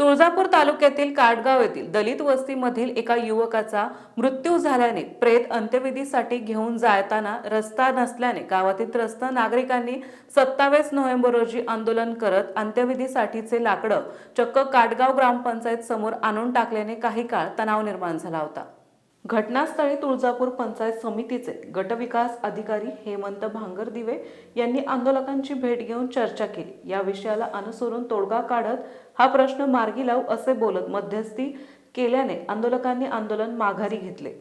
तुळजापूर तालुक्यातील काटगाव येथील दलित वस्तीमधील एका युवकाचा मृत्यू झाल्याने प्रेत अंत्यविधीसाठी घेऊन जाताना रस्ता नसल्याने गावातील त्रस्त नागरिकांनी सत्तावीस नोव्हेंबर रोजी आंदोलन करत अंत्यविधीसाठीचे लाकडं चक्क काटगाव ग्रामपंचायत समोर आणून टाकल्याने काही काळ तणाव निर्माण झाला होता. घटनास्थळी तुळजापूर पंचायत समितीचे गटविकास अधिकारी हेमंत भांगरदिवे यांनी आंदोलकांची भेट घेऊन चर्चा केली. या विषयाला अनुसरून तोडगा काढत हा प्रश्न मार्गी लावू असे बोलत मध्यस्थी केल्याने आंदोलकांनी आंदोलन माघारी घेतले.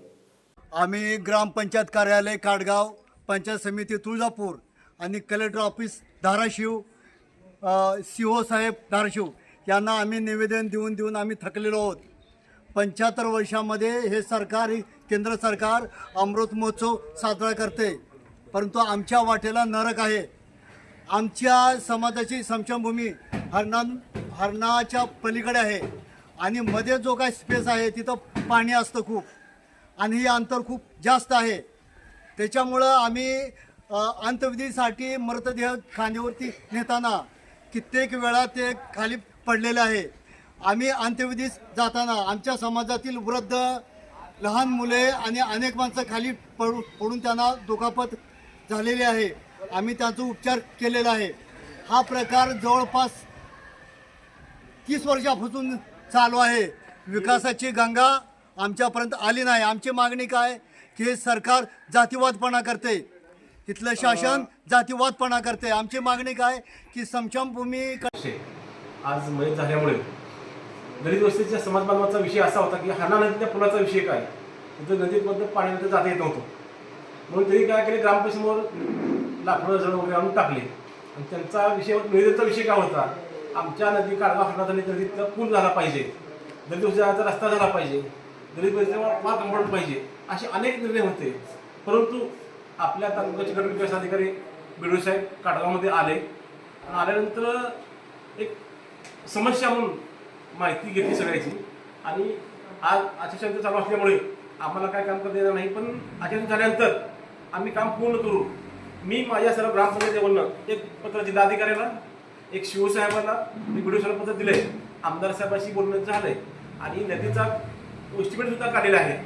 आम्ही ग्रामपंचायत कार्यालय काडगाव पंचायत समिती तुळजापूर आणि collector office Dharashiv C O साहेब धाराशिव यांना आम्ही निवेदन देऊन देऊन आम्ही थकलेलो आहोत. पंच्याहत्तर वर्षामध्ये हे सरकार केंद्र सरकार अमृत महोत्सव साजरा करते. परंतु आमच्या वाटेला नरक आहे. आमच्या समाजाची समशमभूमी हरणा हरणाच्या पलीकडे आहे. आणि मध्ये जो काय स्पेस आहे तिथं पाणी असतं खूप. आणि हे अंतर खूप जास्त आहे. त्याच्यामुळं आम्ही अंतविधीसाठी अंत्यविधीसाठी मृतदेह खांद्यावरती नेताना कित्येक वेळा ते खाली पडलेले आहे. आम्ही अंत्यविधीस जाताना आमच्या समाजातील वृद्ध लहान मुले आणि अनेक माणसं खाली पडू पडून त्यांना दुखापत झालेली आहे. आम्ही त्यांचा उपचार केलेला आहे. हा प्रकार जवळपास तीस वर्षापासून चालू आहे. विकासाची गंगा आमच्यापर्यंत आली नाही. आमची मागणी काय? की सरकार जातीवादपणा करते. इथलं शासन जातीवादपणा करते. आमची मागणी काय? की समशमभूमी आज मयत झाल्यामुळे दलित वस्तीच्या समाज बांधवाचा विषय असा होता की हरणा नदीच्या पुलाचा विषय काय? तिथं नदीमधनं पाणी जाता येत नव्हतं. म्हणून त्यांनी काय केले? ग्रामपंचायतीसमोर लाकडं जण वगैरे आणून टाकले. आणि त्यांचा विषय निवेदनचा विषय काय होता? आमच्या नदी काढवा हरणा नदीतला पूल झाला पाहिजे. दलित वस्तीचा रस्ता झाला पाहिजे. दलित वस्तीचा वाद कंपाऊंड पाहिजे. असे अनेक निर्णय होते. परंतु आपल्या तालुक्याचे गट विकास अधिकारी बिडू साहेब काटगावमध्ये आले. आणि आल्यानंतर एक समस्या म्हणून माहिती घेतली सगळ्याची. आणि आज आचारसंहिता चालू असल्यामुळे आम्हाला काय काम करता येणार नाही पण आचारसंहिता झाल्यानंतर आम्ही काम पूर्ण करू मी माझ्या सर्व ग्रामपंचायतीवरनं एक पत्र जिल्हाधिकाऱ्याला एक शिवसाहेबाला मी व्हिडिओ साहेब पत्र आहे आमदार साहेबाशी बोलणं झालंय. आणि नदीचा एस्टिमेट सुद्धा काढलेला आहे.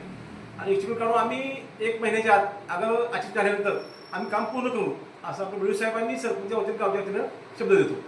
आणि इस्टिमेट काढून आम्ही एक महिन्याच्या आत अगर आचित झाल्यानंतर आम्ही काम पूर्ण करू असं आपण व्हिडिओ साहेबांनी सरपंच गावच्या वतीनं शब्द देतो.